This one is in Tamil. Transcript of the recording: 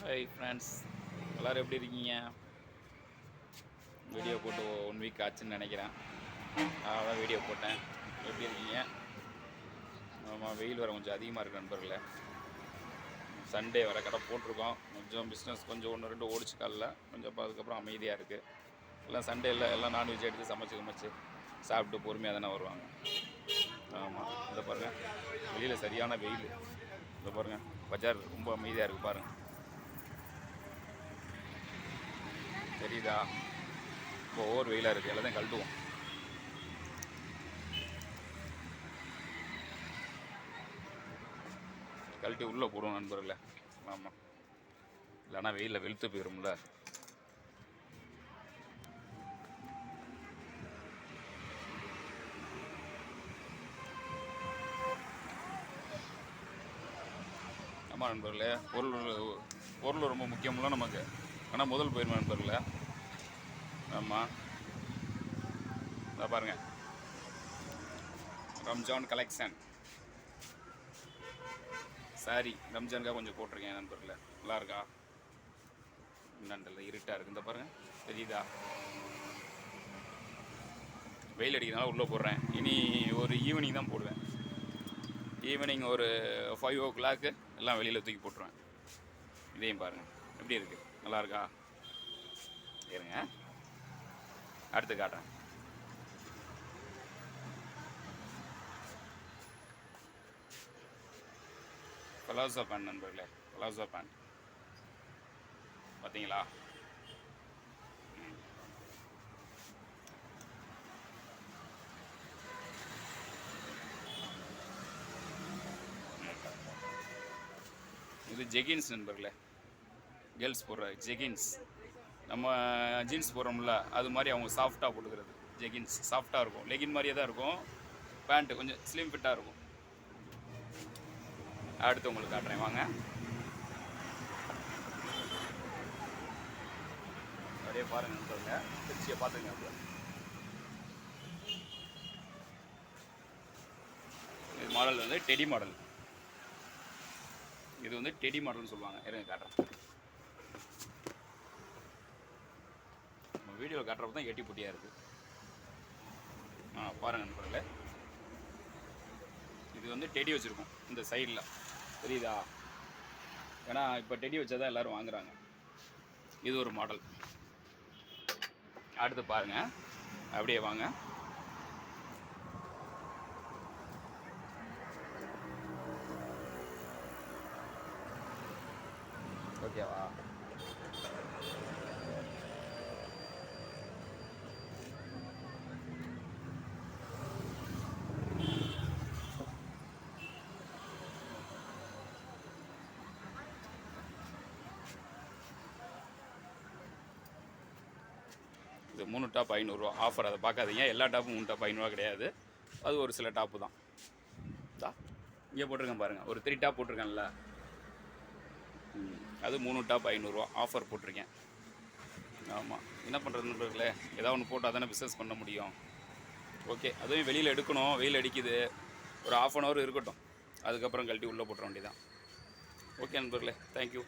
ஹாய் ஃப்ரெண்ட்ஸ் எல்லோரும் எப்படி இருக்கீங்க? வீடியோ போட்டு ஒன் வீக் ஆச்சுன்னு நினைக்கிறேன். அதான் வீடியோ போட்டேன். எப்படி இருக்கீங்க? ஆமாம் வெயில் வர கொஞ்சம் அதிகமாக இருக்குது நண்பர்களே. சண்டே வர கடை போட்டிருக்கோம். கொஞ்சம் பிஸ்னஸ் கொஞ்சம் ஒன்று ரெண்டு ஓடிச்சு காலில். கொஞ்சம் அப்போ அதுக்கப்புறம் அமைதியாக இருக்குது எல்லாம் சண்டேயில் எல்லாம் நான்வெஜ் எடுத்து சமைச்சு சமைச்சு சாப்பிட்டு பொறுமையாக தானே வருவாங்க. ஆமாம் இதை பாருங்கள் வெளியில் சரியான வெயில். இதை பாருங்கள் பஜார் ரொம்ப அமைதியாக இருக்குது பாருங்கள் தெரியுதா? இப்போ ஓவர் வெயிலாக இருக்குது எல்லாத்தையும் கழட்டுவோம். கழட்டி உள்ளே போடுவோம் நண்பர்களே. ஆமாம் இல்லைன்னா வெயிலில் வெளுத்து போயிடும்ல ஆமாம் நண்பர்களே. பொருள் பொருள் ரொம்ப முக்கியம்ல நமக்கு. ஆனால் முதல் போயிருமா நண்பர்களே ஆமாம் இதை பாருங்க. ரம்ஜான் கலெக்ஷன் சாரி ரம்ஜானுக்காக கொஞ்சம் போட்டிருக்கேன் நண்பர்களே நல்லா இருக்கா? என்னண்டல இருட்டாக இருக்குது இந்த பாருங்கள் தெரியுதா? வெயில் அடிக்கிறதுனால உள்ளே போடுறேன். இனி ஒரு ஈவினிங் தான் போடுவேன். ஈவினிங் ஒரு ஃபைவ் ஓ கிளாக்கு எல்லாம் வெளியில் தூக்கி போட்டுருவேன். இதையும் பாருங்கள் எப்படி இருக்குது நல்லா இருக்கா இருங்க. அடுத்து காட்டுறேன். பலாசோ பேண்ட் நண்பர்களே. பலாசோ பேண்ட் பார்த்தீங்களா இது ஜெகின்ஸ் நண்பர்களே. கேர்ள்ஸ் போடுற ஜெகின்ஸ். நம்ம ஜீன்ஸ் போடுறோம்ல அது மாதிரி அவங்க சாஃப்டாக போட்டுக்கிறது. ஜெகின்ஸ் சாஃப்டாக இருக்கும். லெகின் மாதிரியே தான் இருக்கும். பேண்ட்டு கொஞ்சம் ஸ்லிம் ஃபிட்டாக இருக்கும். அடுத்து உங்களுக்கு காட்டுறேன். வாங்க. அப்படியே பாருங்க சொல்லுங்க திருச்சியை பார்த்துங்க அப்போ இது மாடல் வந்து டெடி மாடல் இது வந்து டெடி மாடல்னு சொல்லுவாங்க. இருங்க காட்டுறேன். வீடியோ வீடியோவில் காட்டுறப்ப தான் எட்டி புட்டியாக இருக்குது ஆ பாருங்க நண்பர்களே. இது வந்து டெடி வச்சுருக்கோம் இந்த சைடில். தெரியுதா? ஏன்னா இப்போ டெடி வச்சா தான் எல்லோரும் வாங்குறாங்க. இது ஒரு மாடல் அடுத்து பாருங்கள் அப்படியே வாங்க. ஓகேவா? இது மூணு டாப் ஐநூறுரூவா ஆஃபர் அதை பார்க்காதீங்க. எல்லா டாப்பும் மூணு டாப் ஐநூறுரூவா கிடையாது. அது ஒரு சில டாப்பு தான். தா இங்கே போட்டிருக்கேன் பாருங்கள் ஒரு த்ரீ டாப் போட்டிருக்கேன்ல. அது மூணு டாப் ஐநூறுரூவா ஆஃபர் போட்டிருக்கேன். ஆமாம் என்ன பண்ணுறது நண்பர்களே? ஏதாவது ஒன்று போட்டால் தானே பிஸ்னஸ் பண்ண முடியும். ஓகே அதுவும் வெளியில் எடுக்கணும். வெயில் அடிக்குது. ஒரு ஆஃப் அன் ஹவர் இருக்கட்டும். அதுக்கப்புறம் கழட்டி உள்ளே போட்டுற வேண்டியதான் ஓகே நண்பர்களே தேங்க்யூ